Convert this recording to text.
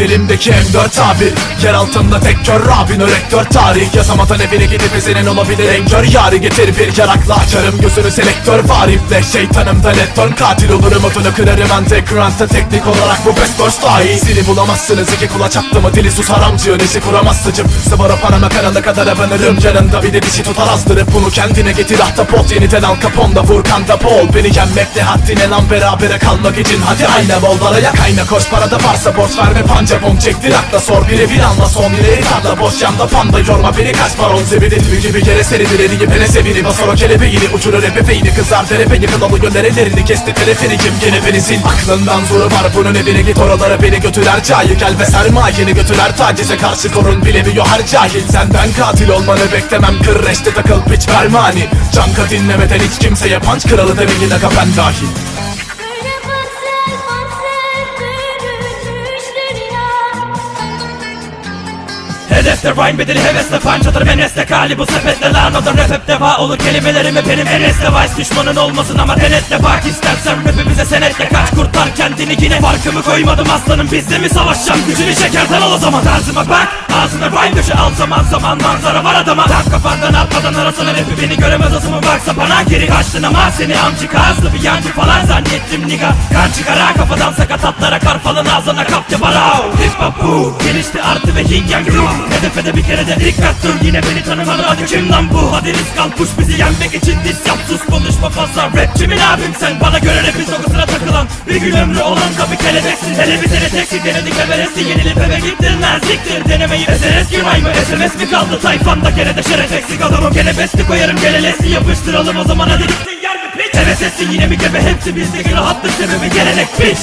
elimdeki M4 tabir. Yer altında tek kör Rabin örektör tarih. Yazamadan evine gidip senin olabilir en kör Yari. Getir bir yarakla açarım gözünü selektör var iple Şeytanım da letton katil olurum. Otunu kırarım Underground'da teknik olarak bu best boş dahi. Seni bulamazsınız iki kulaç attı mı? Dili susar amcıyor Nesi kuramaz sıcım Sıvara panama kanında kadar abanırım. Canında bir de dişi tutar azdırıp bunu kendine getir. Ahtapot Yeniden al kaponda vur kanda bol Beni yenmekte haddine lan berabere kalmak için. Hadi ayna bol balaya kayna koş. Parada varsa borç verme panca bom çektir akla sor birebir anla son ileri tarla boş yanda panda yorma beni kaç baron zebidi tüy gibi. Yere serilir eriyi pene sevini basar o kelebeğini. Uçurur ebeveyni kızar derebe yıkıl alıyor nerelerini kesti telefericim gene beni sil? Aklından zoru var bunun evine git oralara beni götürer. Cahil gel ve sermayeni götürer. Tacize karşı korun bilemiyor her cahil. Senden katil olmanı beklemem kır reşte takıl piç vermani Canka dinlemeden hiç kimseye punch kralı demeyin aga ben dahil Hedefte rhyme bedeli hevesle punch atarım enesle kali bu sepetle lan o da rap hep deva olur kelimelerimi benim enesle vice. Düşmanın olmasın ama denetle bak istersen. Rapi bize senetle kaç kurtar kendini yine. Farkımı koymadım aslanım bizle mi savaşacağım gücünü şekerden al o zaman. Tarzıma bak ağzına rhyme döşe al. Zaman zaman manzara var adama. Tak kafandan atmadan arasana rapi beni göremez. Asımı baksa bana geri kaçtın ama seni amcık ağızlı bir yancı falan zannettim. Niga kan çıkar ha kafadan sakat falan ağzına kapça bara hip hop bu gelişti artı ve yin yang yu Hedefe de bir kere de dikkat dur. Yine beni tanımadı hadi kim lan bu? Hadi risk al push bizi yenmek için dis yap. Sus konuşma fazla. Rap kimin abim sen. Bana göre rapin sokusuna takılan Bir gün ömrü olan da bir kelebeksin. Hele bir seni teksi denedik everesti Yenilip eve gittin. Lan siktir Denemeyi SRS girmay mı SMS mi kaldı? Tayfanda gene de şeref eksik. Adamım Gene besti koyarım gene lesi yapıştıralım. O zaman hadi gittin yer mi piç? Heves yine bir gebe? Hepsi bizdeki rahatlık sebebi. Gelenek piç